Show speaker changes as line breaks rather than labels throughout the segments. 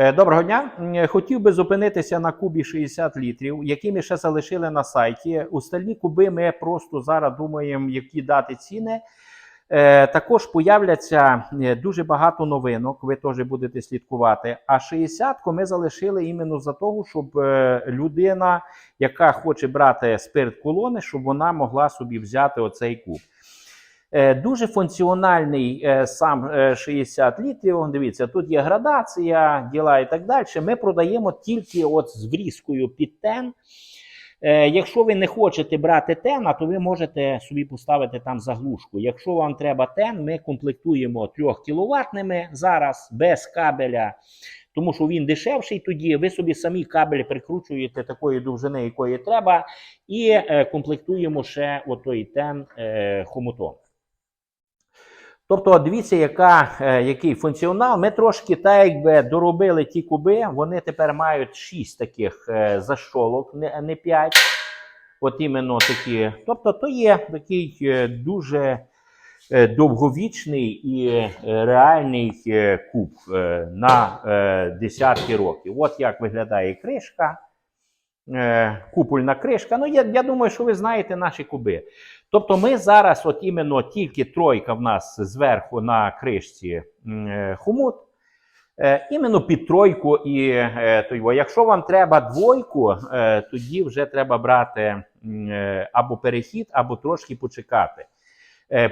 Е, Доброго дня. Хотів би зупинитися на кубі 60 літрів, які ми ще залишили на сайті. Остальні куби ми просто зараз думаємо, які дати ціни. Е, Також появляться е, дуже багато новинок. Ви теж будете слідкувати. А 60-ку ми залишили іменно за того, щоб е, людина, яка хоче брати спирт колони, щоб вона могла собі взяти оцей куб. Е, Дуже функціональний е, сам е, 60 літрів. Дивіться, тут є градація, діла і так далі. Ми продаємо тільки от з врізкою під тен. Е, Якщо ви не хочете брати тена, то ви можете собі поставити там заглушку. Якщо вам треба тен, ми комплектуємо 3 кіловатними зараз без кабеля. Тому що він дешевший тоді, ви собі самі кабель прикручуєте такої довжини, якої треба, і е, комплектуємо ще отой тен е, хомутом. Тобто, дивіться, яка, е, який функціонал. Ми трошки так якби доробили ті куби. Вони тепер мають 6 таких е, защолок, не, не 5. От іменно такі. Тобто, то є такий е, дуже довговічний і реальний куб на десятки років. От як виглядає кришка. Е, купольна кришка. Ну, я, я думаю, що ви знаєте наші куби. Тобто, ми зараз, от іменно тільки тройка в нас зверху на кришці е, хомут. Е, іменно під тройку і то його. Якщо вам треба двойку, тоді вже треба брати або перехід, або трошки почекати.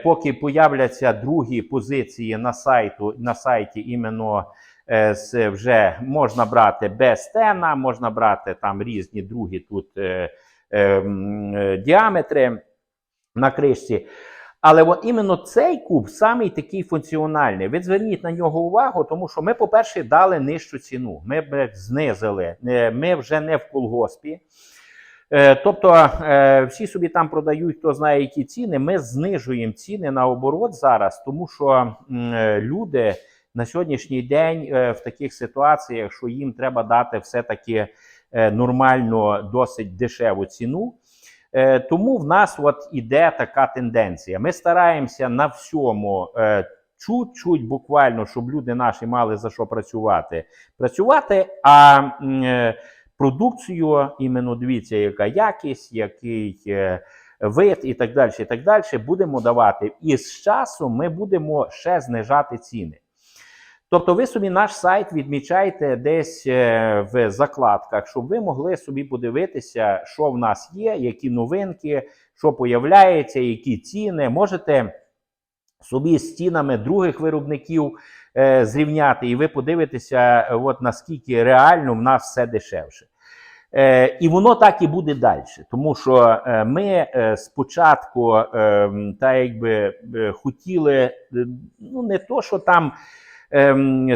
Поки появляться другі позиції на сайту, на сайті іменно вже можна брати без тена, можна брати там різні другі тут е, е, е, діаметри на кришці. Але от іменно цей куб самий такий функціональний. Ви зверніть на нього увагу, тому що ми, по-перше, дали нижчу ціну. Ми б знизили. Е, Ми вже не в колгоспі. Е, Тобто е, всі собі там продають, хто знає, які ціни. Ми знижуємо ціни на оборот зараз, тому що е, люди на сьогоднішній день е, в таких ситуаціях, що їм треба дати все-таки е, нормально, досить дешеву ціну. Е, Тому в нас от іде така тенденція. Ми стараємося на всьому чуть-чуть буквально, щоб люди наші мали за що працювати. Працювати, а продукцію, іменно дивіться, яка якість, який вид і так далі, і так далі, будемо давати. І з часом ми будемо ще знижати ціни. Тобто ви собі наш сайт відмічаєте десь е, в закладках, щоб ви могли собі подивитися, що в нас є, які новинки, що появляється, які ціни. Можете собі з цінами других виробників е, зрівняти, і ви подивитеся, от наскільки реально в нас все дешевше. Е, і воно так і буде далі. Тому що ми спочатку е, та якби хотіли, ну не то, що там ем,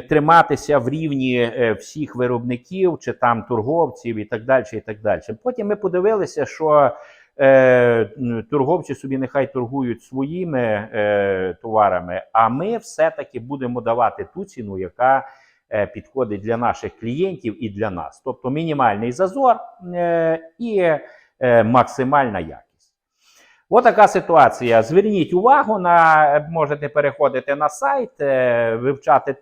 триматися в рівні е, всіх виробників чи там торговців і так далі. і так далі. Потім ми подивилися, що е, торговці собі нехай торгують своїми е, товарами, а ми все-таки будемо давати ту ціну, яка підходить для наших клієнтів і для нас. Тобто мінімальний зазор і максимальна якість. Отака ситуація. Зверніть увагу на можете переходити на сайт, е, вивчати,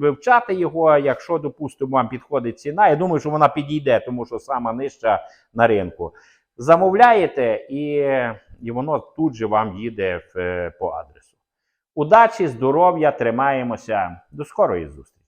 вивчати його. Якщо, допустимо, вам підходить ціна. Я думаю, що вона підійде, тому що сама нижча на ринку. Замовляєте, і, і воно тут же вам їде в, е, по адресу. Удачі, здоров'я, тримаємося. До скорої зустрічі!